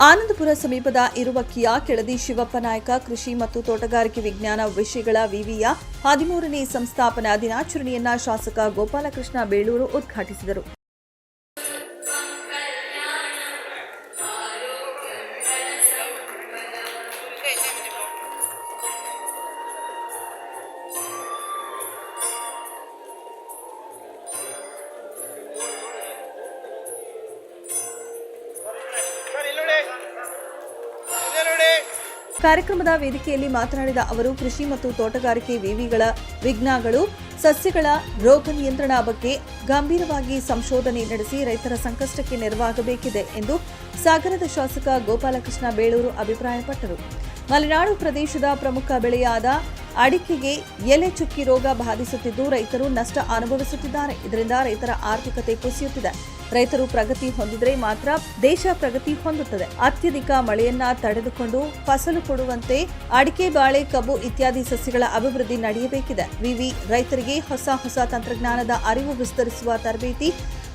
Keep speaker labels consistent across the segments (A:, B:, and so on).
A: ಆನಂದಪುರ ಸಮೀಪದ ಇರುವಕ್ಕಿಯ ಕೆಳದಿ ಶಿವಪ್ಪ ನಾಯಕ ಕೃಷಿ ಮತ್ತು ತೋಟಗಾರಿಕೆ ವಿಜ್ಞಾನ ವಿಷಯಗಳ ವಿವಿಯ ಹದಿಮೂರನೇ ಸಂಸ್ಥಾಪನಾ ದಿನಾಚರಣೆಯನ್ನ ಶಾಸಕ ಗೋಪಾಲಕೃಷ್ಣ ಬೇಳೂರು ಉದ್ಘಾಟಿಸಿದರು. ಕಾರ್ಯಕ್ರಮದ ವೇದಿಕೆಯಲ್ಲಿ ಮಾತನಾಡಿದ ಅವರು, ಕೃಷಿ ಮತ್ತು ತೋಟಗಾರಿಕೆ ವಿವಿಗಳ ವಿಜ್ಞಾನಗಳು ಸಸ್ಯಗಳ ರೋಗ ನಿಯಂತ್ರಣ ಬಗ್ಗೆ ಗಂಭೀರವಾಗಿ ಸಂಶೋಧನೆ ನಡೆಸಿ ರೈತರ ಸಂಕಷ್ಟಕ್ಕೆ ನೆರವಾಗಬೇಕಿದೆ ಎಂದು ಸಾಗರದ ಶಾಸಕ ಗೋಪಾಲಕೃಷ್ಣ ಬೇಳೂರು ಅಭಿಪ್ರಾಯಪಟ್ಟರು. ಮಲೆನಾಡು ಪ್ರದೇಶದ ಪ್ರಮುಖ ಬೆಳೆಯಾದ ಅಡಿಕೆಗೆ ಎಲೆ ಚುಕ್ಕಿ ರೋಗ ಬಾಧಿಸುತ್ತಿದ್ದು, ರೈತರು ನಷ್ಟ ಅನುಭವಿಸುತ್ತಿದ್ದಾರೆ. ಇದರಿಂದ ರೈತರ ಆರ್ಥಿಕತೆ ಕುಸಿಯುತ್ತಿದೆ. ರೈತರು ಪ್ರಗತಿ ಹೊಂದಿದರೆ ಮಾತ್ರ ದೇಶ ಪ್ರಗತಿ ಹೊಂದುತ್ತದೆ. ಅತ್ಯಧಿಕ ಮಳೆಯನ್ನ ತಡೆದುಕೊಂಡು ಫಸಲು ಕೊಡುವಂತೆ ಅಡಿಕೆ, ಬಾಳೆ, ಕಬ್ಬು ಇತ್ಯಾದಿ ಸಸ್ಯಗಳ ಅಭಿವೃದ್ಧಿ ನಡೆಯಬೇಕಿದೆ. ವಿವಿ ರೈತರಿಗೆ ಹೊಸ ಹೊಸ ತಂತ್ರಜ್ಞಾನದ ಅರಿವು ವಿಸ್ತರಿಸುವ ತರಬೇತಿ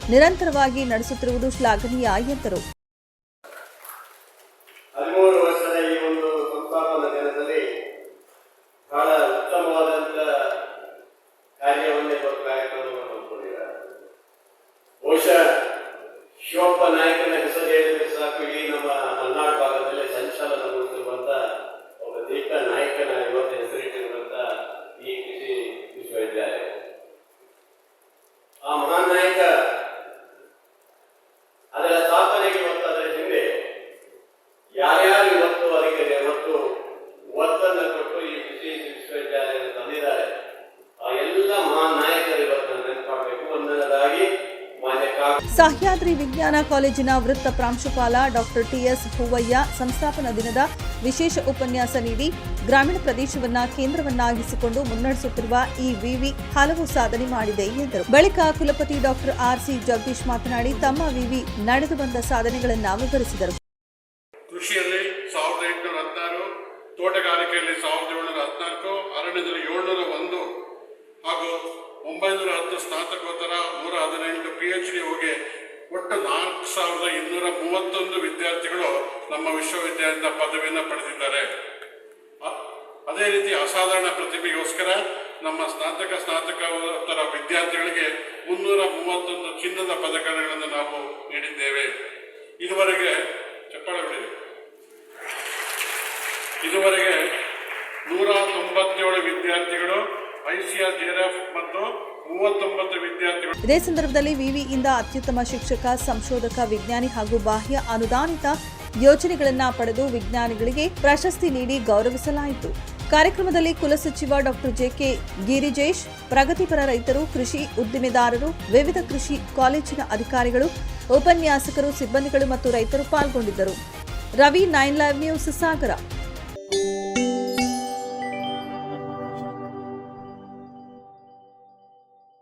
A: ನಿರಂತರವಾಗಿ ನಡೆಸುತ್ತಿರುವುದು ಶ್ಲಾಘನೀಯ ಎಂದರು.
B: ಹಮ್ಮಿಕೊಂಡಿದ್ದಾರೆ. क्यों बनाए कि मैं हंस गया
A: ಸಹ್ಯಾದ್ರಿ ವಿಜ್ಞಾನ ಕಾಲೇಜಿನ ವೃತ್ತ ಪ್ರಾಂಶುಪಾಲ ಡಾಕ್ಟರ್ ಟಿಎಸ್ ಹೂವಯ್ಯ ಸಂಸ್ಥಾಪನಾ ದಿನದ ವಿಶೇಷ ಉಪನ್ಯಾಸ ನೀಡಿ ಗ್ರಾಮೀಣ ಪ್ರದೇಶವನ್ನ ಕೇಂದ್ರವನ್ನಾಗಿಸಿಕೊಂಡು ಮುನ್ನಡೆಸುತ್ತಿರುವ ಈ ವಿವಿ ಹಲವು ಸಾಧನೆ ಮಾಡಿದೆ ಎಂದರು. ಬಳಿಕ ಕುಲಪತಿ ಡಾಕ್ಟರ್ ಆರ್ಸಿ ಜಗದೀಶ್ ಮಾತನಾಡಿ ತಮ್ಮ ವಿವಿ ನಡೆದು ಬಂದ ಸಾಧನೆಗಳನ್ನು ವಿವರಿಸಿದರು.
C: ಕೃಷಿಯಲ್ಲಿ ತೋಟಗಾರಿಕೆಯಲ್ಲಿ ಅರಣ್ಯದಲ್ಲಿ ಒಂಬೈನೂರ ಹತ್ತು ಸ್ನಾತಕೋತ್ತರ, ನೂರ ಹದಿನೆಂಟು ಪಿ ಎಚ್ ಡಿ ಹೋಗಿ ಒಟ್ಟು ನಾಲ್ಕು ಸಾವಿರದ ಇನ್ನೂರ ಮೂವತ್ತೊಂದು ವಿದ್ಯಾರ್ಥಿಗಳು ನಮ್ಮ ವಿಶ್ವವಿದ್ಯಾಲಯದ ಪದವಿಯನ್ನು ಪಡೆದಿದ್ದಾರೆ ಅದೇ ರೀತಿ ಅಸಾಧಾರಣ ಪ್ರತಿಭೆಗೋಸ್ಕರ ನಮ್ಮ ಸ್ನಾತಕ ಸ್ನಾತಕೋತ್ತರ ವಿದ್ಯಾರ್ಥಿಗಳಿಗೆ ಮುನ್ನೂರ ಮೂವತ್ತೊಂದು ಚಿನ್ನದ ಪದಕಗಳನ್ನು ನಾವು ನೀಡಿದ್ದೇವೆ ಇದುವರೆಗೆ, ಚಪ್ಪಾಳೆ. ಇದುವರೆಗೆ ನೂರ ತೊಂಬತ್ತೇಳು ವಿದ್ಯಾರ್ಥಿಗಳು ಐಸಿಆರ್ ಮತ್ತು ಎಫ್ ವಿದ್ಯಾರ್ಥಿಗಳು
A: ಇದೇ ಸಂದರ್ಭದಲ್ಲಿ ವಿವಿಯಿಂದ ಅತ್ಯುತ್ತಮ ಶಿಕ್ಷಕ, ಸಂಶೋಧಕ, ವಿಜ್ಞಾನಿ ಹಾಗೂ ಬಾಹ್ಯ ಅನುದಾನಿತ ಯೋಜನೆಗಳನ್ನು ಪಡೆದು ವಿಜ್ಞಾನಿಗಳಿಗೆ ಪ್ರಶಸ್ತಿ ನೀಡಿ ಗೌರವಿಸಲಾಯಿತು. ಕಾರ್ಯಕ್ರಮದಲ್ಲಿ ಕುಲಸಚಿವ ಡಾಕ್ಟರ್ ಜೆಕೆ ಗಿರಿಜೇಶ್, ಪ್ರಗತಿಪರ ರೈತರು, ಕೃಷಿ ಉದ್ದಿಮೆದಾರರು, ವಿವಿಧ ಕೃಷಿ ಕಾಲೇಜಿನ ಅಧಿಕಾರಿಗಳು, ಉಪನ್ಯಾಸಕರು, ಸಿಬ್ಬಂದಿಗಳು ಮತ್ತು ರೈತರು ಪಾಲ್ಗೊಂಡಿದ್ದರು. Ravi nine live news, Sagara.